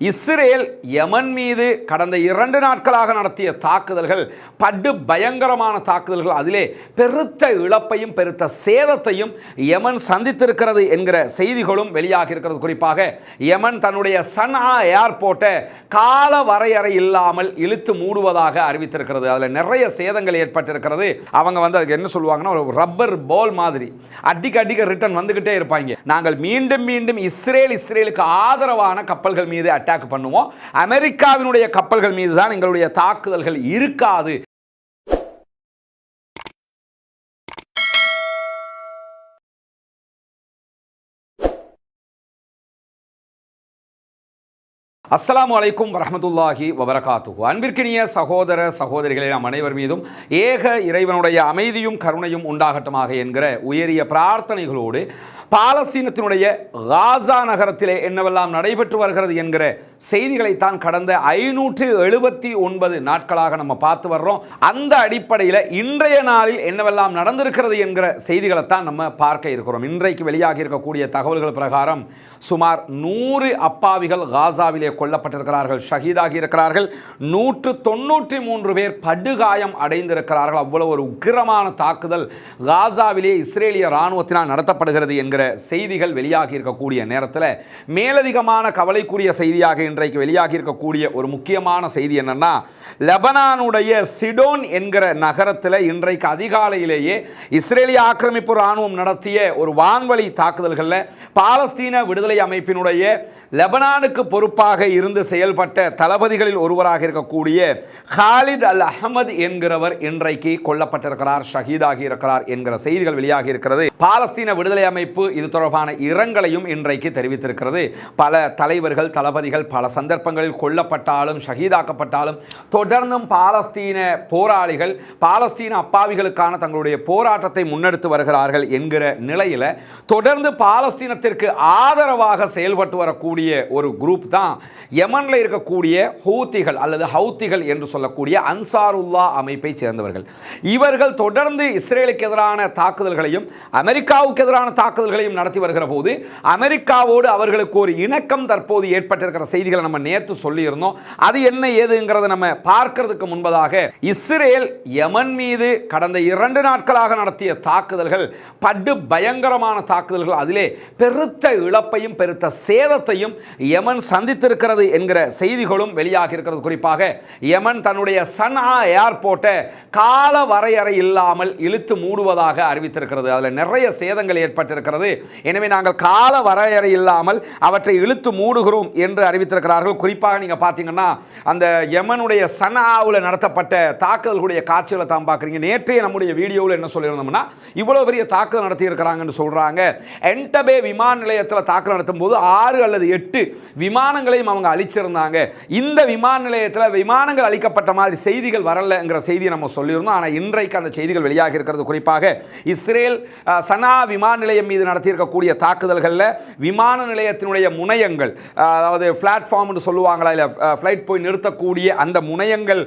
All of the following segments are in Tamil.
இஸ்ரேல் யமன் மீது கடந்த இரண்டு நாட்களாக நடத்திய தாக்குதல்கள் படு பயங்கரமான தாக்குதல்கள் அதிலே பெருத்த இழப்பையும் பெருத்த சேதத்தையும் யமன் சந்தித்திருக்கிறது என்கிற செய்திகளும் வெளியாகி இருக்கிறது குறிப்பாக யமன் தன்னுடைய சனா ஏர்போர்ட்டை கால வரையறை இல்லாமல் இழுத்து மூடுவதாக அறிவித்திருக்கிறது. அதில் நிறைய சேதங்கள் ஏற்பட்டிருக்கிறது. அவங்க வந்து அதுக்கு என்ன சொல்லுவாங்கன்னா ஒரு ரப்பர் போல் மாதிரி. அடிக்க அடிக்க ரிட்டர்ன் வந்துக்கிட்டே இருப்பாங்க. நாங்கள் மீண்டும் மீண்டும் இஸ்ரேல் இஸ்ரேலுக்கு ஆதரவான கப்பல்கள் மீது அட்டாக் பண்ணுவோம். அமெரிக்காவினுடைய கப்பல்கள் மீது தான் எங்களுடைய தாக்குதல்கள் இருக்காது. அஸ்லாம் வலைக்கும் வரமத்துல்லாஹி வபரகாத்து அன்பிற்கினிய சகோதர சகோதரிகளை நம் அனைவர் மீதும் ஏக இறைவனுடைய அமைதியும் கருணையும் உண்டாகட்டுமாக என்கிற உயரிய பிரார்த்தனைகளோடு பாலஸ்தீனத்தினுடைய காசா நகரத்திலே என்னவெல்லாம் நடைபெற்று வருகிறது என்கிற செய்திகளைத்தான் கடந்த ஐநூற்று எழுபத்தி ஒன்பது நாட்களாக நம்ம பார்த்து வர்றோம். அந்த அடிப்படையில் இன்றைய நாளில் என்னவெல்லாம் நடந்திருக்கிறது என்கிற செய்திகளைத்தான் நம்ம பார்க்க இருக்கிறோம். இன்றைக்கு வெளியாகி இருக்கக்கூடிய தகவல்கள் பிரகாரம் சுமார் நூறு அப்பாவிகள் காசாவிலே கொல்லப்பட்டிருக்கிறார்கள் ஷஹீதாகி இருக்கிறார்கள் நூற்று தொண்ணூற்றி மூன்று பேர் படுகாயம் அடைந்திருக்கிறார்கள். அவ்வளவு ஒரு உக்கிரமான தாக்குதல் காசாவிலே இஸ்ரேலிய இராணுவத்தினால் நடத்தப்படுகிறது என்கிற செய்திகள் வெளியாகி இருக்கக்கூடிய நேரத்தில். மேலதிகமான கவலைக்குரிய செய்தியாக இன்றைக்கு வெளியாகி இருக்கக்கூடிய ஒரு முக்கியமான செய்தி என்னன்னா லெபனானுடைய சிடோன் என்கிற நகரத்தில் இன்றைக்கு அதிகாலையிலேயே இஸ்ரேலிய ஆக்கிரமிப்பு இராணுவம் நடத்திய ஒரு வான்வழி தாக்குதல்களில் பாலஸ்தீன விடுதலை அமைப்பினுடைய லெபனானுக்கு பொறுப்பாக இருந்து செயல்பட்ட தளபதிகளில் ஒருவராக இருக்கக்கூடிய ஹாலித் அல் அஹமது என்கிறவர் இன்றைக்கு கொல்லப்பட்டிருக்கிறார் ஷஹீதாகி இருக்கிறார் என்கிற செய்திகள் வெளியாகி இருக்கிறது. பாலஸ்தீன விடுதலை அமைப்பு இது தொடர்பான இரங்கலையும் இன்றைக்கு தெரிவித்திருக்கிறது. பல தலைவர்கள் தளபதிகள் பல சந்தர்ப்பங்களில் கொல்லப்பட்டாலும் ஷஹீதாக்கப்பட்டாலும் தொடர்ந்தும் பாலஸ்தீன போராளிகள் பாலஸ்தீன அப்பாவிகளுக்கான தங்களுடைய போராட்டத்தை முன்னெடுத்து வருகிறார்கள் என்கிற நிலையில் தொடர்ந்து பாலஸ்தீனத்திற்கு ஆதரவு ஆதரவாக செயல்பட்டு வரக்கூடிய ஒரு குரூப் தான் யமனில் இருக்கக்கூடிய ஹூத்திகள் அல்லது ஹவுத்திகள் என்று சொல்லக்கூடிய அன்சாருல்லா அமைப்பை சேர்ந்தவர்கள். இவர்கள் தொடர்ந்து இஸ்ரேலுக்கு எதிரான தாக்குதல்களையும் அமெரிக்காவுக்கு எதிரான தாக்குதல்களையும் நடத்தி வருகிற போது அமெரிக்காவோடு அவர்களுக்கு ஒரு இணக்கம் தற்போது ஏற்பட்டிருக்கிற செய்திகளை நம்ம நேற்று சொல்லியிருந்தோம். அது என்ன ஏதுங்கிறத நம்ம பார்க்கறதுக்கு முன்பதாக இஸ்ரேல் யமன் மீது கடந்த இரண்டு நாட்களாக நடத்திய தாக்குதல்கள் படு பயங்கரமான தாக்குதல்கள் அதிலே பெருத்த இழப்பையும் பெருத்த சேதத்தையும் யமன் சந்தித்திருக்கிறது என்கிற செய்திகளும் வெளியாக இருக்கிறது. குறிப்பாக யமன் தன்னுடைய சனா ஏர்போர்ட்டை கால வரையறை இல்லாமல் இழுத்து மூடுவதாக அறிவித்திருக்கிறது. அதில் நிறைய சேதங்கள் ஏற்பட்டிருக்கிறது. எனவே நாங்கள் கால வரையறை இல்லாமல் அவற்றை இழுத்து மூடுகிறோம் என்று அறிவித்திருக்கிறார்கள். குறிப்பாக நீங்கள் பார்த்தீங்கன்னா அந்த யமனுடைய சனாவில் நடத்தப்பட்ட தாக்குதல்களுடைய காட்சிகளை தான் பார்க்குறீங்க. நேற்றைய நம்முடைய வீடியோவில் என்ன சொல்லியிருந்தோம்னா இவ்வளோ பெரிய தாக்குதல் நடத்தியிருக்கிறாங்கன்னு சொல்கிறாங்க என்டபே விமான நிலையத்தில் தாக்குதல் நடத்தும் போது ஆறு அல்லது எட்டு விமானங்களையும் அவங்க அழிச்சிருந்தாங்க. இந்த விமான நிலையத்தில் விமானங்கள் அழிக்கப்பட்ட மாதிரி செய்திகள் வரலைங்கிற செய்தியை நம்ம சொல்லியிருந்தோம். ஆனால் இன்றைக்கு அந்த செய்திகள் வெளியாக இருக்கிறது. குறிப்பாக இஸ்ரேல் சனா விமான நிலையம் மீது நடத்தியிருக்கக்கூடிய தாக்குதல்களில் விமான நிலையத்தினுடைய முனையங்கள் அதாவது பிளாட்ஃபார்ம்னு சொல்லுவாங்களா இல்லை ஃப்ளைட் போய் நிறுத்தக்கூடிய அந்த முனையங்கள்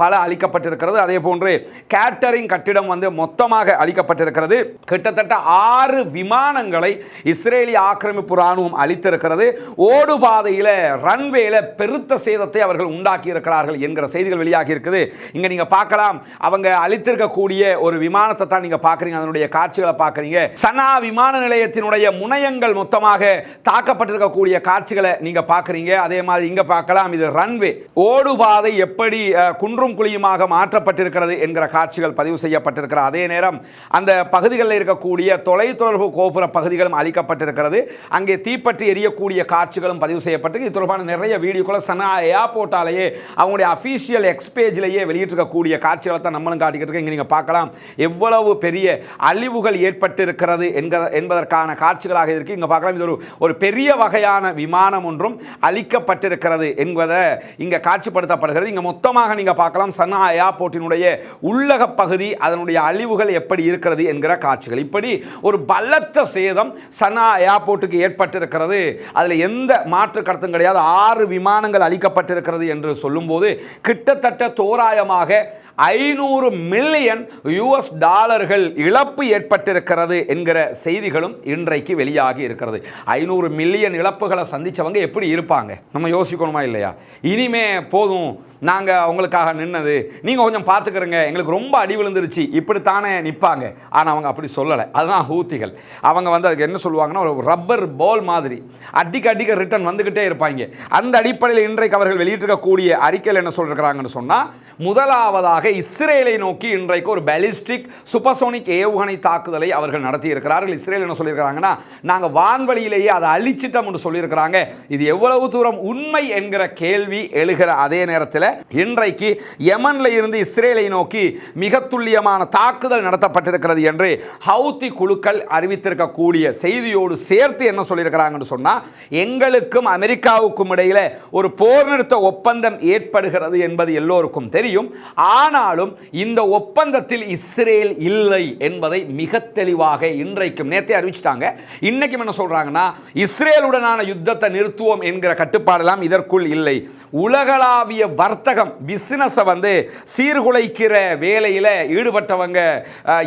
பல அழிக்கப்பட்டிருக்கிறது. அதே போன்று கேட்டரிங் கட்டிடம் வந்து மொத்தமாக அழிக்கப்பட்டிருக்கிறது. கிட்டத்தட்ட ஆறு விமானங்களை இஸ்ரேலிய ஆக்கிரமிப்பு இராணுவம் அளித்திருக்கிறது. ஓடுபாதையில் ரன்வேல பெருத்த சேதத்தை அவர்கள் உண்டாக்கி இருக்கிறார்கள் என்கிற செய்திகள் வெளியாகி இருக்குது இங்க நீங்க பார்க்கலாம். அவங்க அளித்திருக்கக்கூடிய ஒரு விமானத்தை தான் நீங்க பார்க்குறீங்க. அதனுடைய காட்சிகளை பார்க்குறீங்க. சனா விமான நிலையத்தினுடைய முனையங்கள் மொத்தமாக தாக்கப்பட்டிருக்கக்கூடிய காட்சிகளை நீங்க பார்க்குறீங்க. அதே மாதிரி இங்க பார்க்கலாம். இது ரன்வே ஓடுபாதை எப்படி குன்றும் குழியுமாக மாற்றப்பட்டிருக்கிறது என்கிற காட்சிகள் பதிவு செய்யப்பட்டிருக்கிற அதே நேரம் அந்த பகுதிகளில் இருக்கக்கூடிய தொலைத்தொடர்பு கோபுர பகுதிகளும் அளிக்கப்பட்டிருக்கிறது அங்கே தீப்பற்றி எரியக்கூடிய காட்சிகளும் பதிவு செய்யப்பட்டு இது தொடர்பான நிறைய வீடியோக்களை சனா ஏர்போர்ட்டாலேயே அவங்களுடைய அஃபீஷியல் எக்ஸ்பேஜிலேயே வெளியிட்டிருக்கக்கூடிய காட்சிகளை தான் நம்மளும் காட்டிக்கிட்டு இருக்கோம். இங்கே நீங்கள் பார்க்கலாம். எவ்வளவு பெரிய அழிவுகள் ஏற்பட்டிருக்கிறது என்கிற என்பதற்கான காட்சிகளாக இருக்குது இங்கே பார்க்கலாம். இது ஒரு ஒரு பெரிய வகையான விமானம் ஒன்றும் அழிக்கப்பட்டிருக்கிறது என்பதை இங்கே காட்சிப்படுத்தப்படுகிறது. இங்கே மொத்தமாக நீங்கள் பார்க்கலாம். சனா ஏர்போர்ட்டினுடைய உள்ளக பகுதி அதனுடைய அழிவுகள் எப்படி இருக்கிறது என்கிற காட்சிகள். இப்படி ஒரு பலத்த சேதம் சனா ஏர்போர்ட்டுக்கு அளிக்கப்பட்டிருக்கிறது. அதில் எந்த மாற்று கருத்தும் கிடையாது. ஆறு விமானங்கள் அளிக்கப்பட்டிருக்கிறது என்று சொல்லும்போது கிட்டத்தட்ட தோராயமாக ஐநூறு மில்லியன் யுஎஸ் டாலர்கள் இழப்பு ஏற்பட்டிருக்கிறது என்கிற செய்திகளும் இன்றைக்கு வெளியாகி இருக்கிறது. ஐநூறு மில்லியன் இழப்புகளை சந்திச்சவங்க எப்படி இருப்பாங்க? நம்ம யோசிக்கணுமா இல்லையா? இனிமே போதும். நாங்கள் அவங்களுக்காக நின்னது. நீங்கள் கொஞ்சம் பார்த்துக்கிறங்க. எங்களுக்கு ரொம்ப அடி விழுந்துருச்சு. இப்படித்தானே நிற்பாங்க ஆனால் அவங்க அப்படி சொல்லலை. அதுதான் ஹூத்திகள். அவங்க வந்து அதுக்கு என்ன சொல்லுவாங்கன்னா ஒரு ரப்பர் பால் மாதிரி. அடிக்க அடிக்க ரிட்டர்ன் வந்துக்கிட்டே இருப்பாங்க. அந்த அடிப்படையில் இன்றைக்கு அவர்கள் வெளியிட்டிருக்கக்கூடிய அறிக்கையில் என்ன சொல்லிருக்கிறாங்கன்னு சொன்னால் முதலாவதாக இஸ்ரேலை நோக்கி இன்றைக்கு ஒரு பெலிஸ்டிக் சுப்பசோனிக் ஏவுகணை தாக்குதலை அவர்கள் நடத்தியிருக்கிறார்கள். இஸ்ரேல் என்ன சொல்லியிருக்கிறாங்கன்னா நாங்கள் வான்வழியிலேயே அதை அழிச்சிட்டோம்னு சொல்லியிருக்கிறாங்க. இது எவ்வளவு தூரம் உண்மை என்கிற கேள்வி எழுகிற அதே நேரத்தில் இன்றைக்கு யமன்ல இருந்து இஸ்ரேலை நோக்கி மிக துல்லியமான தாக்குதல் நடத்தப்பட்டிருக்கிறது என்று ஹவுத்தி குழுக்கள் அறிவித்திருக்கக்கூடிய செய்தியோடு சேர்த்து என்ன சொல்லியிருக்கிறாங்கன்னு சொன்னால் எங்களுக்கும் அமெரிக்காவுக்கும் இடையில ஒரு போர் நிறுத்த ஒப்பந்தம் ஏற்படுகிறது என்பது எல்லோருக்கும் தெரியும். ஆனாலும் இந்த ஒப்பந்தத்தில் இஸ்ரேல் இல்லை என்பதை மிக தெளிவாக இன்றைக்கும் நேத்தே அறிவிச்சிட்டாங்க. இன்னைக்கும் என்ன சொல்றாங்கன்னா இஸ்ரேலுடனான யுத்தத்தை நிறுத்துவோம் என்கிற கட்டுப்பாடெல்லாம் இதற்குள் இல்லை. உலகளாவிய வர்த்தகம் பிஸ்னஸை வந்து சீர்குலைக்கிற வேலையில் ஈடுபட்டவங்க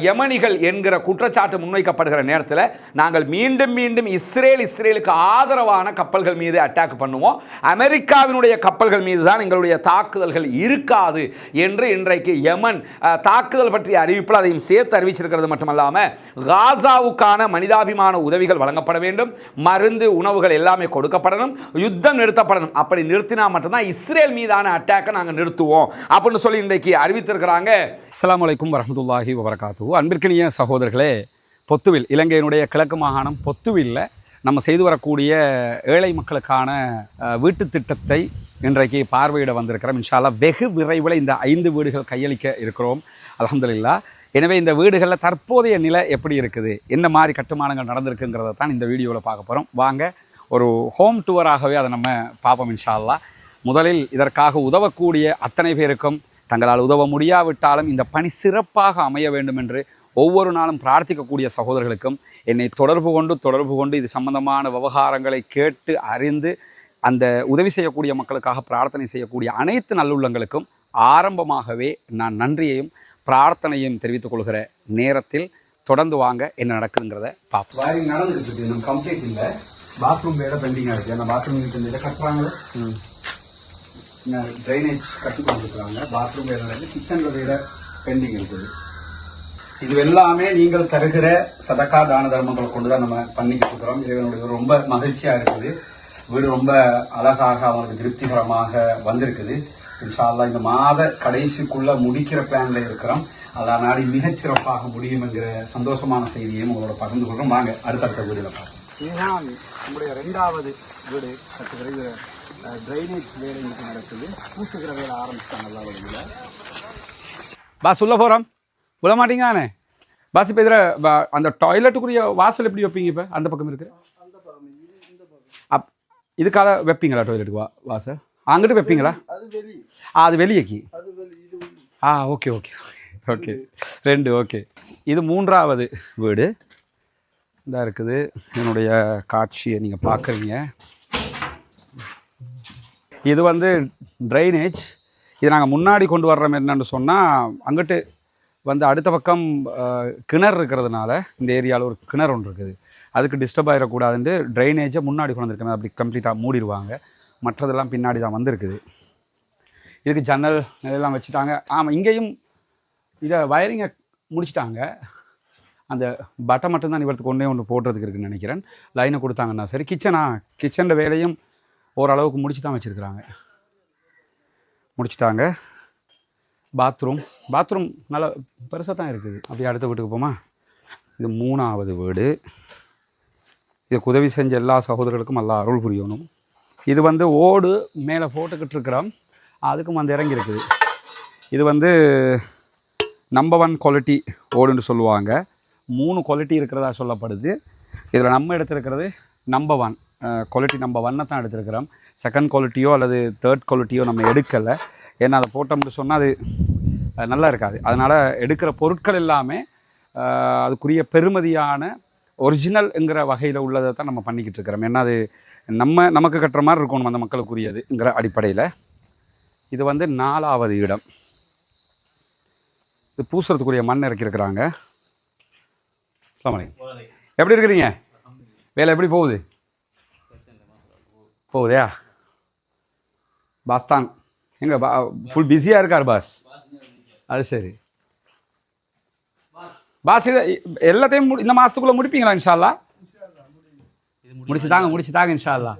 யமனிகள் என்கிற குற்றச்சாட்டு முன்வைக்கப்படுகிற நேரத்தில் நாங்கள் மீண்டும் மீண்டும் இஸ்ரேல் இஸ்ரேலுக்கு ஆதரவான கப்பல்கள் மீது அட்டாக் பண்ணுவோம். அமெரிக்காவினுடைய கப்பல்கள் மீது தான் எங்களுடைய தாக்குதல்கள் இருக்காது என்று இன்றைக்கு யமன் தாக்குதல் பற்றிய அறிவிப்பில் அதையும் சேர்த்து அறிவிச்சிருக்கிறது மட்டுமல்லாமல் காசாவுக்கான மனிதாபிமான உதவிகள் வழங்கப்பட வேண்டும். மருந்து உணவுகள் எல்லாமே கொடுக்கப்படணும். யுத்தம் நிறுத்தப்படணும். அப்படி நிறுத்தினா தான் இஸ்ரேல் மீதான அட்டாக்கை நாங்கள் நிறுத்துவோம் அப்படின்னு சொல்லி இன்றைக்கு அறிவித்திருக்கிறாங்க. அஸ்லாம் அலைக்கும் வரமத்துல்லாஹி வபரகாத்து அன்பிற்கினிய சகோதரர்களே பொத்துவில் இலங்கையினுடைய கிழக்கு மாகாணம் பொத்துவில்ல நம்ம செய்து வரக்கூடிய ஏழை மக்களுக்கான வீட்டு திட்டத்தை இன்றைக்கு பார்வையிட வந்திருக்கிறோம். இன்ஷால்லா வெகு விரைவில் இந்த ஐந்து வீடுகள் கையளிக்க இருக்கிறோம். அலமதுல்லா எனவே இந்த வீடுகளில் தற்போதைய நிலை எப்படி இருக்குது? என்ன மாதிரி கட்டுமானங்கள் நடந்திருக்குங்கிறத தான் இந்த வீடியோவில் பார்க்க போகிறோம் வாங்க ஒரு ஹோம் டூராகவே அதை நம்ம பார்ப்போம் இன்ஷால்லா. முதலில் இதற்காக உதவக்கூடிய அத்தனை பேருக்கும் தங்களால் உதவ முடியாவிட்டாலும் இந்த பணி சிறப்பாக அமைய வேண்டும் என்று ஒவ்வொரு நாளும் பிரார்த்திக்கக்கூடிய சகோதரர்களுக்கும் என்னை தொடர்பு கொண்டு தொடர்பு கொண்டு இது சம்பந்தமான விவகாரங்களை கேட்டு அறிந்து அந்த உதவி செய்யக்கூடிய மக்களுக்காக பிரார்த்தனை செய்யக்கூடிய அனைத்து நல்லுள்ளங்களுக்கும் ஆரம்பமாகவே நான் நன்றியையும் பிரார்த்தனையும் தெரிவித்துக் கொள்கிற நேரத்தில் தொடர்ந்து வாங்க என்ன நடக்குதுங்கிறத பார்ப்போம். இருக்கு. நம்ம கம்ப்ளீட் இல்லை. பாத்ரூம் வேற பெண்டிங்காக இருக்கு. அந்த பாத்ரூம் கட்டுறாங்களே? ட்ரைனேஜ் கட்டி கொண்டிருக்கிறாங்க பாத்ரூம் வேலை நடந்து கிச்சன்ல வேற பெண்டிங் இருக்குது. இது எல்லாமே நீங்கள் தருகிற சதக்கா தான தர்மங்களை கொண்டு தான் நம்ம பண்ணிக்கிட்டு இருக்கிறோம். இறைவனுடைய ரொம்ப மகிழ்ச்சியா இருக்குது. வீடு ரொம்ப அழகாக அவங்களுக்கு திருப்திகரமாக வந்திருக்குது. இன்ஷால்லா இந்த மாத கடைசிக்குள்ள முடிக்கிற பிளான்ல இருக்கிறோம். அதான் நாடி மிகச்சிறப்பாக முடியும் என்கிற சந்தோஷமான செய்தியையும் உங்களோட பகிர்ந்து கொள்றோம் வாங்க அடுத்தடுத்த வீடுல பார்க்கலாம் இதுதான் நம்முடைய ரெண்டாவது வீடு. சற்று ட்ரைனேஜ் வேலை இன்னைக்கு நடக்குது. பூசுகிற வேலை ஆரம்பிச்சிட்டாங்க எல்லா வழியில் பாஸ் சொல்ல போகிறோம் உள்ள மாட்டீங்கானே பாஸ் இப்போ இதில் அந்த டாய்லெட்டுக்குரிய வாசல் எப்படி வைப்பீங்க இப்போ? அந்த பக்கம் இருக்கு. அப் இதுக்காக வைப்பீங்களா டாய்லெட்டுக்கு வா வாசல் அங்கிட்டு வைப்பீங்களா? ஆ அது வெளியேக்கி. ஆ ஓகே ஓகே ஓகே ரெண்டு ஓகே இது மூன்றாவது வீடு. இதாக இருக்குது. என்னுடைய காட்சியை நீங்கள் பார்க்குறீங்க இது வந்து ட்ரைனேஜ் இது நாங்கள் முன்னாடி கொண்டு வர்றோம் என்னன்னு சொன்னால் அங்கிட்டு வந்து அடுத்த பக்கம் கிணறு இருக்கிறதுனால இந்த ஏரியாவில் ஒரு கிணறு ஒன்று இருக்குது. அதுக்கு டிஸ்டர்ப் ஆகிடக்கூடாதுன்ட்டு ட்ரைனேஜை முன்னாடி கொண்டு வந்திருக்கேன் அப்படி கம்ப்ளீட்டாக மூடிடுவாங்க. மற்றதெல்லாம் பின்னாடி தான் வந்திருக்குது. இதுக்கு ஜன்னல் இதெல்லாம் வச்சுட்டாங்க. ஆமாம் இங்கேயும் இதை வயரிங்கை முடிச்சிட்டாங்க. அந்த பட்டை மட்டும்தான் இவரத்துக்கு ஒன்றே ஒன்று போடுறதுக்கு இருக்குன்னு நினைக்கிறேன். லைனை கொடுத்தாங்கன்னா சரி கிச்சனா கிச்சனில் வேலையும் ஓரளவுக்கு முடிச்சு தான் வச்சுருக்குறாங்க. முடிச்சிட்டாங்க. பாத்ரூம் பாத்ரூம் நல்லா பெருசாக தான் இருக்குது. அப்படியே அடுத்த வீட்டுக்கு போமா? இது மூணாவது வீடு. இதுக்கு உதவி செஞ்ச எல்லா சகோதரர்களுக்கும் நல்லா அருள் புரியணும். இது வந்து ஓடு மேலே போட்டுக்கிட்டு இருக்கிறோம் அதுக்கும் வந்து இறங்கி இருக்குது இது வந்து நம்பர் ஒன் குவாலிட்டி ஓடுன்னு சொல்லுவாங்க. மூணு குவாலிட்டி இருக்கிறதா சொல்லப்படுது. இதில் நம்ம எடுத்துருக்கிறது நம்பர் ஒன் குவாலிட்டி நம்ம வண்ணை தான் எடுத்திருக்கிறோம். செகண்ட் குவாலிட்டியோ அல்லது தேர்ட் குவாலிட்டியோ நம்ம எடுக்கலை. ஏன்னா அதை போட்டோம்னு சொன்னால் அது நல்லா இருக்காது. அதனால் எடுக்கிற பொருட்கள் எல்லாமே அதுக்குரிய பெருமதியான ஒரிஜினல்ங்கிற வகையில் உள்ளதை தான் நம்ம பண்ணிக்கிட்டு இருக்கிறோம். ஏன்னா அது நம்ம நமக்கு கட்டுற மாதிரி இருக்கணும் அந்த மக்களுக்குரியதுங்கிற அடிப்படையில். இது வந்து நாலாவது இடம். இது பூசுறதுக்குரிய மண் இறக்கியிருக்கிறாங்க. எப்படி இருக்கிறீங்க? வேலை எப்படி போகுது? போகுதா? பாஸ் தான். எங்கே பா ஃபுல் பிஸியாக இருக்கார் பாஸ் அது சரி. பாஸ் இதை எல்லாத்தையும் முடி இந்த மாதத்துக்குள்ளே முடிப்பீங்களா இன்ஷால்லா? முடிச்சு தாங்க முடிச்சு தாங்க இன்ஷால்லா.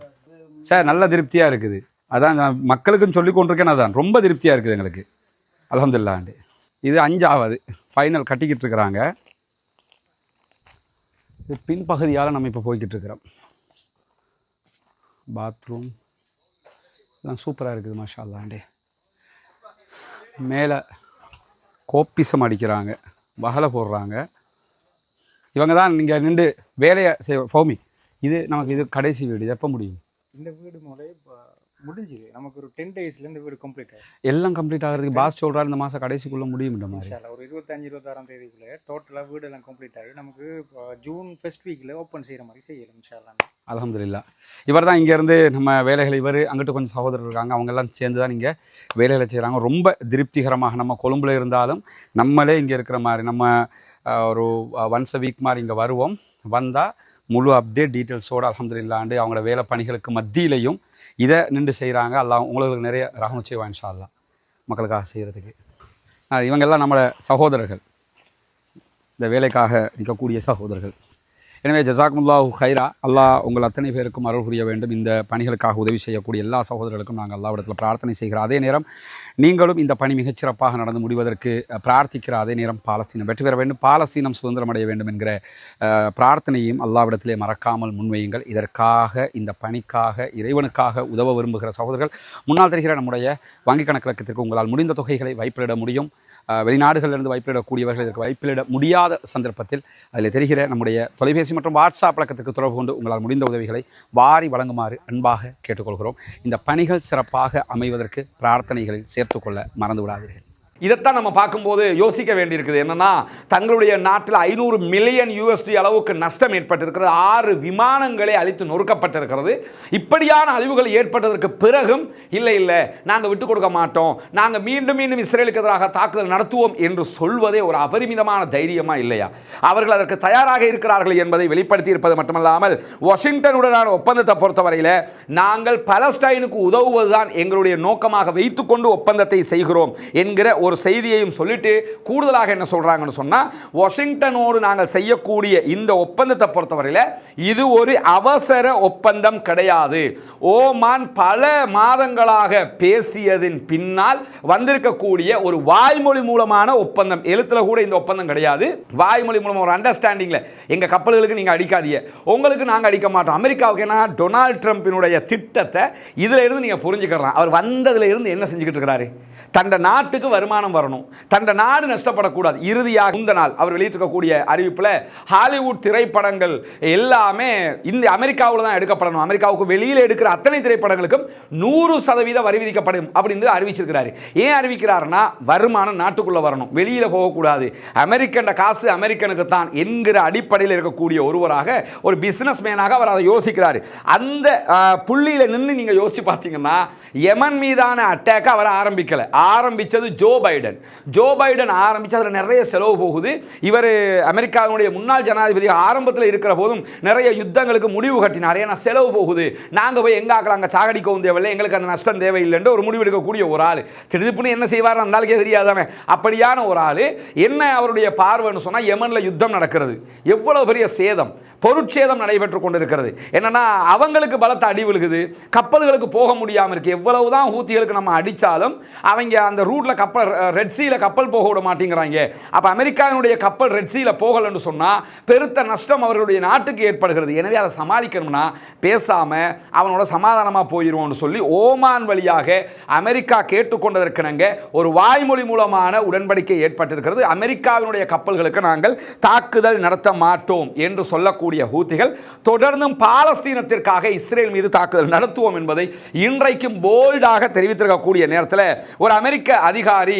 சார் நல்ல திருப்தியாக இருக்குது. அதான் நான் மக்களுக்கும் சொல்லி கொண்டிருக்கேன் அதான். ரொம்ப திருப்தியாக இருக்குது எங்களுக்கு. அலமதுல்லாண்டு இது அஞ்சாவது. ஃபைனல் கட்டிக்கிட்டு இருக்கிறாங்க. இது பின்பகுதியால் நம்ம இப்போ போய்கிட்டு இருக்கிறோம். பாத்ரூம் எல்லாம் சூப்பராக இருக்குது மாஷா அல்லாண்டே மேலே கோப்பிசம் அடிக்கிறாங்க வகலை போடுறாங்க. இவங்க தான் நீங்கள் நின்று வேலையை செய் ஃபோமி. இது நமக்கு இது கடைசி வீடு எப்போ முடியும்? இந்த வீடு முறை இப்போ முடிஞ்சுது. நமக்கு ஒரு டென் டேஸ்ல இந்த வீடு கம்ப்ளீட் ஆயிடும் எல்லாம் கம்ப்ளீட் ஆகிறதுக்கு பாஸ் சொல்கிறாரு இந்த மாதம் கடைசிக்குள்ளே முடியும்ன்ற மாதிரி. இன்ஷால்லா ஒரு இருபத்தஞ்சு இருபத்தாறாம் தேதிக்குள்ளே டோட்டலாக வீடு எல்லாம் கம்ப்ளீட் ஆகி நமக்கு ஜூன் ஃபர்ஸ்ட் வீக்கில் ஓப்பன் செய்கிற மாதிரி செய்யலாம் இன்ஷால்லா அலமதுல்லா இவர் தான் இங்கேருந்து நம்ம வேலைகள் இவர் அங்கிட்டு கொஞ்சம் சகோதரர் இருக்காங்க அவங்க எல்லாம் சேர்ந்து தான் இங்கே வேலைகளை செய்கிறாங்க ரொம்ப திருப்திகரமாக நம்ம கொழும்புல இருந்தாலும் நம்மளே இங்கே இருக்கிற மாதிரி நம்ம ஒரு ஒன்ஸ் அ வீக் மாதிரி இங்கே வருவோம். வந்தால் முழு அப்டேட் டீட்டெயில்ஸோடு அலமதுல்லாண்டு அவங்களோட வேலை பணிகளுக்கு மத்தியிலையும் இதை நின்று செய்கிறாங்க. அல்லாஹ் உங்களுக்கு நிறைய ரகம செய்வான் இன்ஷா மக்களுக்காக செய்கிறதுக்கு இவங்கெல்லாம் நம்மளோட சகோதரர்கள். இந்த வேலைக்காக நிற்கக்கூடிய சகோதரர்கள். எனவே ஜசாக்முல்லாஹு ஹைரா அல்லாஹ் உங்கள் அத்தனை பேருக்கும் அருள் புரிய வேண்டும். இந்த பணிகளுக்காக உதவி செய்யக்கூடிய எல்லா சகோதரர்களுக்கும் நாங்கள் அல்லாவிடத்தில் பிரார்த்தனை செய்கிறோம் அதே நேரம் நீங்களும் இந்த பணி மிகச்சிறப்பாக நடந்து முடிவதற்கு பிரார்த்திக்கிற அதே நேரம் பாலஸ்தீனம் வெற்றி பெற வேண்டும். பாலஸ்தீனம் சுதந்திரம் அடைய வேண்டும் என்கிற பிரார்த்தனையும் அல்லாவிடத்திலே மறக்காமல் முன்வையுங்கள். இதற்காக இந்த பணிக்காக இறைவனுக்காக உதவ விரும்புகிற சகோதரர்கள் முன்னால் தெரிகிற நம்முடைய வங்கிக் கணக்கிலக்கத்திற்கு உங்களால் முடிந்த தொகைகளை வைப்பிட முடியும். வெளிநாடுகளிலிருந்து வைப்பிலிடக்கூடியவர்கள் இதற்கு வைப்பிலிட முடியாத சந்தர்ப்பத்தில் அதில் தெரிகிற நம்முடைய தொலைபேசி மற்றும் வாட்ஸ்அப் பழக்கத்திற்கு தொடர்பு கொண்டு உங்களால் முடிந்த உதவிகளை வாரி வழங்குமாறு அன்பாக கேட்டுக்கொள்கிறோம். இந்த பணிகள் சிறப்பாக அமைவதற்கு பிரார்த்தனைகளில் சேர்த்துக்கொள்ள மறந்து விடாதீர்கள் இதைத்தான் நம்ம பார்க்கும்போது யோசிக்க வேண்டியிருக்குது. என்னன்னா தங்களுடைய நாட்டில் ஐநூறு மில்லியன் யூஎஸ்டி அளவுக்கு நஷ்டம் ஏற்பட்டிருக்கிறது. ஆறு விமானங்களே அழித்து நொறுக்கப்பட்டிருக்கிறது. இப்படியான அழிவுகள் ஏற்பட்டதற்கு பிறகும் இல்லை இல்லை நாங்கள் விட்டு கொடுக்க மாட்டோம். நாங்கள் மீண்டும் மீண்டும் இஸ்ரேலுக்கு எதிராக தாக்குதல் நடத்துவோம் என்று சொல்வதே ஒரு அபரிமிதமான தைரியமா இல்லையா? அவர்கள் அதற்கு தயாராக இருக்கிறார்கள் என்பதை வெளிப்படுத்தி இருப்பது மட்டுமல்லாமல் வாஷிங்டனுடனான ஒப்பந்தத்தை பொறுத்தவரையில் நாங்கள் பலஸ்டைனுக்கு உதவுவதுதான் எங்களுடைய நோக்கமாக வைத்துக்கொண்டு ஒப்பந்தத்தை செய்கிறோம் என்கிற ஒரு செய்தியையும் சொல்லிட்டு கூடுதலாக என்ன சொல்கிறாங்கன்னு சொன்னா வாஷிங்டனோடு நாங்கள் செய்யக்கூடிய இந்த ஒப்பந்தத்தை பொறுத்தவரையில் இது ஒரு அவசர ஒப்பந்தம் கிடையாது. ஓமான் பல மாதங்களாக பேசியதின் பின்னால் வந்திருக்கக்கூடிய ஒரு வாய்மொழி மூலமான ஒப்பந்தம் எழுத்துல கூட இந்த ஒப்பந்தம் கிடையாது. வாய்மொழி மூலம் ஒரு அண்டர்ஸ்டாண்டிங்ல எங்க கப்பல்களுக்கு நீங்க அடிக்காதீங்க. உங்களுக்கு நாங்க அடிக்க மாட்டோம். அமெரிக்காவுக்கு என்ன டொனால்ட் ட்ரம்ப்பினுடைய திட்டத்தை இதுல இருந்து நீங்க புரிஞ்சுக்கலாம் அவர் வந்ததுல இருந்து என்ன செஞ்சுக்கிட்டு இருக்கிறாரு தண்ட நாட்டுக்கு வருமானம் வரணும். தண்ட நாடு நஷ்டப்படக்கூடாது. இறுதியாக இந்த நாள் அவர் வெளியிட்டிருக்கக்கூடிய அறிவிப்பில் ஹாலிவுட் திரைப்படங்கள் எல்லாமே இந்த அமெரிக்காவில் தான் எடுக்கப்படணும். அமெரிக்காவுக்கு வெளியில் எடுக்கிற அத்தனை திரைப்படங்களுக்கும் நூறு சதவீத வரி விதிக்கப்படும் அப்படின்னு அறிவிச்சிருக்கிறாரு. ஏன் அறிவிக்கிறாருன்னா வருமானம் நாட்டுக்குள்ள வரணும். வெளியில போகக்கூடாது. அமெரிக்கன் காசு அமெரிக்கனுக்கு தான் என்கிற அடிப்படையில் இருக்கக்கூடிய ஒருவராக ஒரு பிசினஸ் மேனாக அவர் அதை யோசிக்கிறாரு. அந்த புள்ளியில் புள்ளியில நின்று நீங்க யோசிச்சு பார்த்தீங்கன்னா யமன் மீதான அட்டாக் அவரை ஆரம்பிக்கலை. ஆரம்பிச்சது ஜோ பைடன். ஜோ பைடன் ஆரம்பித்து அதில் நிறைய செலவு போகுது. இவர் அமெரிக்காவினுடைய முன்னாள் ஜனாதிபதி ஆரம்பத்தில் இருக்கிற போதும் நிறைய யுத்தங்களுக்கு முடிவு கட்டினார். ஏன்னா செலவு போகுது. நாங்கள் போய் எங்கே ஆக்கலாம் அங்கே சாகடிக்கவும் தேவையில்லை. எங்களுக்கு அந்த நஷ்டம் தேவையில்லைன்னு ஒரு முடிவு எடுக்கக்கூடிய ஒரு ஆள். திடுப்புன்னு என்ன செய்வார் அந்த ஆளுக்கே தெரியாதானே அப்படியான ஒரு ஆள். என்ன அவருடைய பார்வைன்னு சொன்னால் யமனில் யுத்தம் நடக்கிறது. எவ்வளோ பெரிய சேதம். பொருட்சேதம் நடைபெற்று கொண்டிருக்கிறது. என்னன்னா அவங்களுக்கு பலத்த அடி விழுகுது கப்பல்களுக்கு போக முடியாமல் இருக்கு. எவ்வளவுதான் ஹூத்திகளுக்கு நம்ம அடித்தாலும் அவங்க அந்த ரூட்ல கப்பல் ரெட் கப்பல் போக விட மாட்டேங்கிறாங்க. அப்போ அமெரிக்காவினுடைய கப்பல் ரெட் போகலன்னு சொன்னால் பெருத்த நஷ்டம் அவர்களுடைய நாட்டுக்கு ஏற்படுகிறது. எனவே அதை சமாளிக்கணும்னா பேசாம அவனோட சமாதானமாக போயிடுவோம்னு சொல்லி ஓமான் வழியாக அமெரிக்கா கேட்டுக்கொண்டதற்கிணங்க ஒரு வாய்மொழி மூலமான உடன்படிக்கை ஏற்பட்டிருக்கிறது. அமெரிக்காவினுடைய கப்பல்களுக்கு நாங்கள் தாக்குதல் நடத்த மாட்டோம் என்று சொல்லக்கூடிய ஹூத்திகள் தொடர்ந்தும் பாலஸ்தீனத்திற்காக இஸ்ரேல் மீது தாக்குதல் நடத்துவோம் என்பதை இன்றைக்கும் போல்டாக தெரிவித்திருக்கக்கூடிய நேரத்தில் ஒரு அமெரிக்க அதிகாரி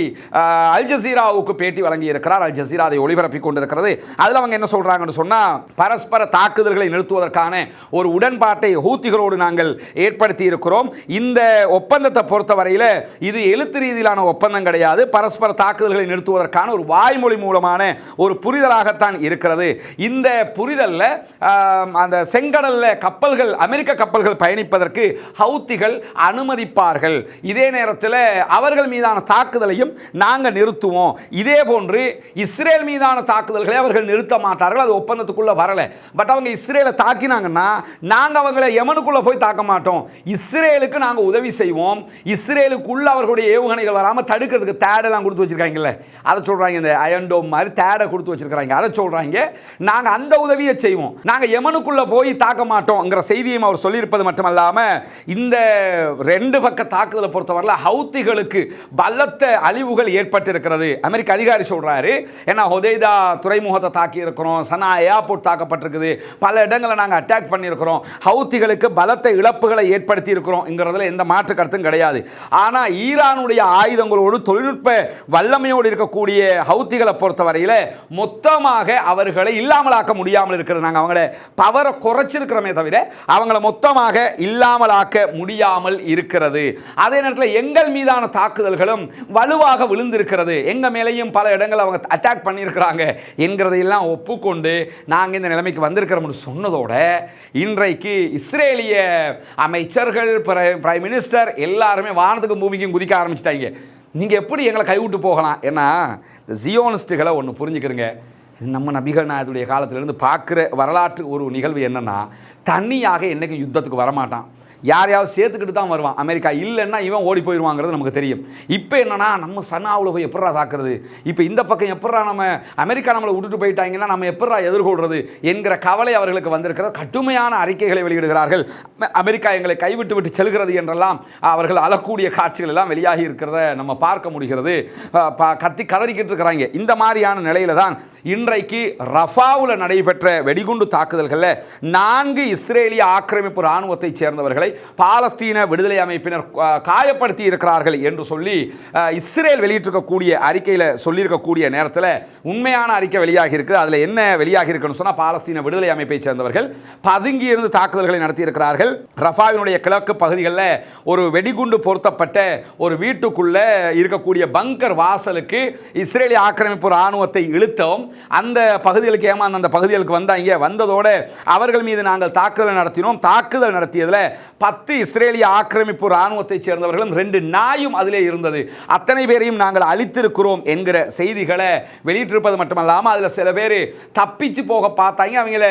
அல் ஜசீராவுக்கு பேட்டி வழங்கி இருக்கிறார் அல் ஜசீரா அதை ஒளிபரப்பி கொண்டிருக்கிறது. அதில் அவங்க என்ன சொல்கிறாங்கன்னு சொன்னால் பரஸ்பர தாக்குதல்களை நிறுத்துவதற்கான ஒரு உடன்பாட்டை ஹூத்திகளோடு நாங்கள் ஏற்படுத்தி இருக்கிறோம் இந்த ஒப்பந்தத்தை பொறுத்தவரையில் இது எழுத்து ரீதியிலான ஒப்பந்தம் கிடையாது. பரஸ்பர தாக்குதல்களை நிறுத்துவதற்கான ஒரு வாய்மொழி மூலமான ஒரு புரிதலாகத்தான் இருக்கிறது. இந்த புரிதலில் அந்த செங்கடலில் கப்பல்கள் அமெரிக்க கப்பல்கள் பயணிப்பதற்கு ஹவுத்திகள் அனுமதிப்பார்கள். இதே நேரத்தில் அவர்கள் மீதான தாக்குதலையும் நாங்கள் நிறுத்துவோம். இதே போன்று இஸ்ரேல் மீதான தாக்குதல்களை அவர்கள் நிறுத்த மாட்டார்கள். அது ஒப்பந்தத்துக்குள்ளே வரலை. பட் அவங்க இஸ்ரேலை தாக்கினாங்கன்னா நாங்கள் அவங்களை எமனுக்குள்ளே போய் தாக்க மாட்டோம். இஸ்ரேலுக்கு நாங்கள் உதவி செய்வோம். இஸ்ரேலுக்குள்ள அவர்களுடைய ஏவுகணைகள் வராமல் தடுக்கிறதுக்கு தேடெல்லாம் கொடுத்து வச்சிருக்காங்கல்ல. அதை சொல்கிறாங்க இந்த அயன்டோம் மாதிரி தேடை கொடுத்து வச்சுருக்கிறாங்க. அதை சொல்கிறாங்க நாங்கள் அந்த உதவியை செய்வோம். நாங்கள் யமனுக்குள்ளே போய் தாக்க மாட்டோங்கிற செய்தியும் அவர் சொல்லியிருப்பது மட்டுமல்லாமல் இந்த ரெண்டு பக்க தாக்குதலை பொறுத்தவரையில் ஹவுத்திகளுக்கு பலத்த அழிவுகள் ஏற்பட்டிருக்கிறது. அமெரிக்க அதிகாரி சொல்கிறாரு ஏன்னா ஹொதேதா துறைமுகத்தை தாக்கி இருக்கிறோம் சனா ஏர்போர்ட் தாக்கப்பட்டிருக்குது பல இடங்களை நாங்கள் அட்டாக் பண்ணியிருக்கிறோம் ஹவுத்திகளுக்கு பலத்த இழப்புகளை ஏற்படுத்தி இருக்கிறோம்ங்கிறதுல எந்த மாற்று கருத்தும் கிடையாது. ஆனால் ஈரானுடைய ஆயுதங்களோடு தொழில்நுட்ப வல்லமையோடு இருக்கக்கூடிய ஹவுத்திகளை பொறுத்தவரையில் மொத்தமாக அவர்களை இல்லாமலாக்க முடியாமல் இருக்கிறது. நாங்கள் அவங்கள பவரை குறைச்சிருக்கிறோமே தவிர அவங்கள மொத்தமாக இல்லாமலாக்க முடியாமல் இருக்கிறது. அதே நேரத்தில் எங்கள் மீதான தாக்குதல்களும் வலுவாக விழுந்திருக்கிறது. எங்கள் மேலேயும் பல இடங்கள் அவங்க அட்டாக் பண்ணியிருக்கிறாங்க என்கிறதையெல்லாம் ஒப்புக்கொண்டு நாங்கள் இந்த நிலைமைக்கு வந்திருக்கிறோம்னு சொன்னதோட இன்றைக்கு இஸ்ரேலிய அமைச்சர்கள் பிரைம் மினிஸ்டர் எல்லாருமே வானத்துக்கும் பூமிக்கும் குதிக்க ஆரம்பிச்சிட்டாங்க. நீங்கள் எப்படி எங்களை கைவிட்டு போகலாம்? ஏன்னா இந்த ஜியோனிஸ்ட்டுகளை ஒன்று புரிஞ்சுக்கிறங்க. நம்ம நபிகள் நாயத்துடைய காலத்திலேருந்து பார்க்குற வரலாற்று ஒரு நிகழ்வு என்னென்னா தனியாக என்னைக்கும் யுத்தத்துக்கு வரமாட்டான். யாரையாவது சேர்த்துக்கிட்டு தான் வருவான். அமெரிக்கா இல்லைன்னா இவன் ஓடி போயிடுவாங்கிறது நமக்கு தெரியும். இப்போ என்னன்னா நம்ம சன்னாவில் போய் எப்படா தாக்குறது? இப்போ இந்த பக்கம் எப்படா நம்ம அமெரிக்கா நம்மளை விட்டுட்டு போயிட்டாங்கன்னா நம்ம எப்படா எதிர்கொள்றது என்கிற கவலை அவர்களுக்கு வந்திருக்கிறது கடுமையான அறிக்கைகளை வெளியிடுகிறார்கள். அமெரிக்கா எங்களை கைவிட்டு விட்டு செல்கிறது என்றெல்லாம் அவர்கள் அழக்கூடிய காட்சிகள் எல்லாம் வெளியாகி இருக்கிறத நம்ம பார்க்க முடிகிறது. கத்தி கதறிக்கிட்டு இருக்கிறாங்க. இந்த மாதிரியான நிலையில தான் இன்றைக்கு ரஃபாவில் நடைபெற்ற வெடிகுண்டு தாக்குதல்களில் நான்கு இஸ்ரேலிய ஆக்கிரமிப்பு இராணுவத்தைச் சேர்ந்தவர்களை பாலஸ்தீன விடுதலை அமைப்பினர் காயப்படுத்தி இருக்கிறார்கள் என்று சொல்லி இஸ்ரேல் வெளியிட்டிருக்கக்கூடிய அறிக்கையில் சொல்லியிருக்கக்கூடிய நேரத்தில் உண்மையான அறிக்கை வெளியாகி இருக்குது. அதில் என்ன வெளியாகி இருக்குன்னு சொன்னால் பாலஸ்தீன விடுதலை அமைப்பைச் சேர்ந்தவர்கள் பதுங்கி இருந்து தாக்குதல்களை நடத்தியிருக்கிறார்கள் ரஃபாவினுடைய கிழக்கு பகுதிகளில் ஒரு வெடிகுண்டு பொருத்தப்பட்ட ஒரு வீட்டுக்குள்ளே இருக்கக்கூடிய பங்கர் வாசலுக்கு இஸ்ரேலிய ஆக்கிரமிப்பு இராணுவத்தை இழுத்தோம் அந்த பகுதிகளுக்கு ஏமாந்து அந்த பகுதிகளுக்கு வந்தாங்க வந்ததோடு அவர்கள் மீது நாங்கள் தாக்குதல் நடத்தினோம். தாக்குதல் நடத்தியதில் பத்து இஸ்ரேலிய ஆக்கிரமிப்பு இராணுவத்தைச் சேர்ந்தவர்களும் ரெண்டு நாயும் அதிலே இருந்தது. அத்தனை பேரையும் நாங்கள் அழித்திருக்கிறோம் என்கிற செய்திகளை வெளியிட்டிருப்பது மட்டுமல்லாமல் அதில் சில பேர் தப்பிச்சு போக பார்த்தாங்க. அவங்கள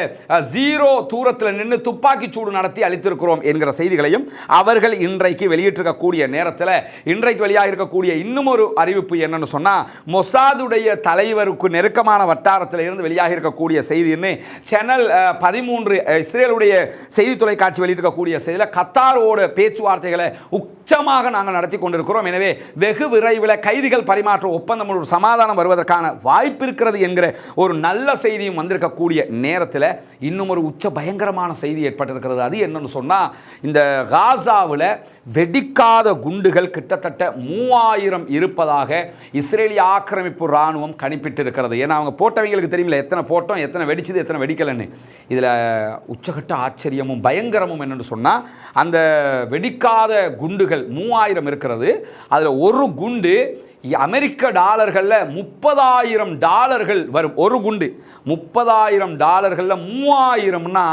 ஜீரோ தூரத்தில் நின்று துப்பாக்கி சூடு நடத்தி அழித்திருக்கிறோம் என்கிற செய்திகளையும் அவர்கள் இன்றைக்கு வெளியிட்டிருக்கக்கூடிய நேரத்தில் இன்றைக்கு வெளியாக இருக்கக்கூடிய இன்னும் ஒரு அறிவிப்பு என்னன்னு சொன்னால் மொசாதுடைய தலைவருக்கு நெருக்கமான வட்டாரத்தில் இருந்து வெளியாக இருக்கக்கூடிய செய்தின்னு சேனல் பதிமூன்று இஸ்ரேலுடைய செய்தி தொலைக்காட்சி வெளியிட்டிருக்கக்கூடிய செய்தியில் கத்தாரோட பேச்சுவார்த்தைகளை உச்சமாக நாங்கள் நடத்தி கொண்டிருக்கிறோம். எனவே வெகு விரைவில் கைதிகள் பரிமாற்ற ஒப்பந்தம் ஒரு சமாதானம் வருவதற்கான வாய்ப்பு இருக்கிறது என்கிற ஒரு நல்ல செய்தியும் வந்திருக்கக்கூடிய நேரத்தில் இன்னும் ஒரு உச்ச பயங்கரமான செய்தி ஏற்பட்டிருக்கிறது. அது என்னன்னு சொன்னால் இந்த காசாவில் வெடிக்காத குண்டுகள் கிட்டத்தட்ட மூவாயிரம் இருப்பதாக இஸ்ரேலிய ஆக்கிரமிப்பு இராணுவம் கணிப்பிட்டிருக்கிறது. ஏன்னா அவங்க போட்டவங்களுக்கு தெரியல எத்தனை போட்டோம் எத்தனை வெடிச்சது எத்தனை வெடிக்கலைன்னு. இதில் உச்சகட்ட ஆச்சரியமும் பயங்கரமும் என்னென்னு சொன்னால் அந்த வெடிக்காத குண்டுகள் மூவாயிரம் இருக்கிறது. அதில் ஒரு குண்டு அமெரிக்க டாலர்களில் முப்பதாயிரம் டாலர்கள் வரும். ஒரு குண்டு முப்பதாயிரம் டாலர்களில் மூவாயிரம்னா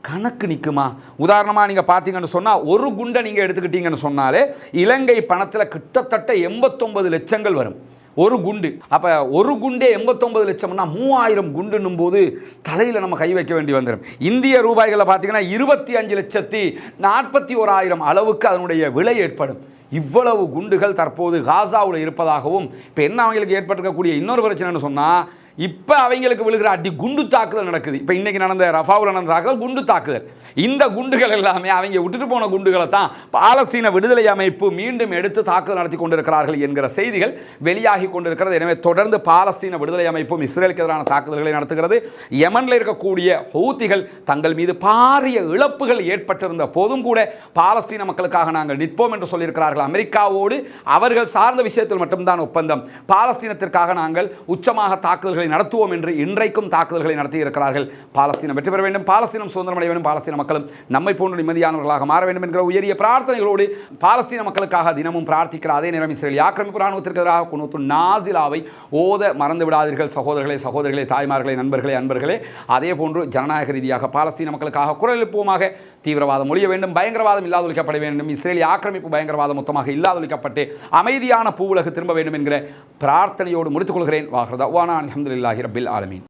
கணக்கு நிற்குமா உதாரணமாக நீங்கள் பார்த்தீங்கன்னு சொன்னால் ஒரு குண்டை நீங்கள் எடுத்துக்கிட்டீங்கன்னு சொன்னாலே இலங்கை பணத்தில் கிட்டத்தட்ட எண்பத்தொம்பது லட்சங்கள் வரும். ஒரு குண்டு. அப்போ ஒரு குண்டே எண்பத்தொம்பது லட்சம்னா மூவாயிரம் குண்டுன்னும் போது தலையில் நம்ம கை வைக்க வேண்டி வந்துடும் இந்திய ரூபாய்களை பார்த்தீங்கன்னா இருபத்தி அஞ்சு லட்சத்தி நாற்பத்தி ஓராயிரம் அளவுக்கு அதனுடைய விலை ஏற்படும். இவ்வளவு குண்டுகள் தற்போது காசாவில் இருப்பதாகவும் இப்போ என்ன அவங்களுக்கு ஏற்பட்டிருக்கக்கூடிய இன்னொரு பிரச்சனைன்னு சொன்னால் இப்போ அவங்களுக்கு விழுகிற அடி குண்டு தாக்குதல் நடக்குது. இப்போ இன்றைக்கி நடந்த ரஃபாவில் நடந்த தாக்குதல் குண்டு தாக்குதல். இந்த குண்டுகள் எல்லாமே அவங்க விட்டுட்டு போன குண்டுகளை தான் பாலஸ்தீன விடுதலை அமைப்பு மீண்டும் எடுத்து தாக்குதல் நடத்தி கொண்டிருக்கிறார்கள் என்கிற செய்திகள் வெளியாகி கொண்டிருக்கிறது. எனவே தொடர்ந்து பாலஸ்தீன விடுதலை அமைப்பும் இஸ்ரேலுக்கு எதிரான தாக்குதல்களை நடத்துகிறது. யமனில் இருக்கக்கூடிய ஹவுத்திகள் தங்கள் மீது பாரிய இழப்புகள் ஏற்பட்டிருந்த போதும் கூட பாலஸ்தீன மக்களுக்காக நாங்கள் நிற்போம் என்று சொல்லியிருக்கிறார்கள். அமெரிக்காவோடு அவர்கள் சார்ந்த விஷயத்தில் மட்டும்தான் ஒப்பந்தம். பாலஸ்தீனத்திற்காக நாங்கள் உச்சமாக தாக்குதல்களை நடத்துவோம் என்று இன்றைக்கும் தாக்குதல்களை நடத்தி இருக்கிறார்கள் பாலஸ்தீனம் வெற்றி பெற வேண்டும் பாலஸ்தீனம் சுதந்திரமடைய வேண்டும் பாலஸ்தீன மக்களும் நம்மை போன்ற நிம்மதியானவர்களாக மாற வேண்டும் என்கிற உயரிய பிரார்த்தனைகளோடு பாலஸ்தீன மக்களுக்காக தினமும் பிரார்த்திக்கிற அதே நேரம் இஸ்ரேல் ஆக்கிரமிப்பு ராணுவத்திற்கு எதிராக குணத்து நாசிலாவை ஓத மறந்து விடாதீர்கள். சகோதரர்களே சகோதரிகளே தாய்மார்களே நண்பர்களே அன்பர்களே அதே போன்று ஜனநாயக ரீதியாக பாலஸ்தீன மக்களுக்காக குரல் எழுப்புவோமாக. தீவிரவாதம் ஒழிய வேண்டும் பயங்கரவாதம் இல்லாதொழிக்கப்பட வேண்டும் இஸ்ரேலிய ஆக்கிரமிப்பு பயங்கரவாதம் மொத்தமாக இல்லாதொழிக்கப்பட்டு அமைதியான பூவுலகு திரும்ப வேண்டும் என்கிற பிரார்த்தனையோடு முடித்துக் கொள்கிறேன். வாஹ்ரதா வானா அலமதுல்லாஹி ரபில் ஆலமீன்.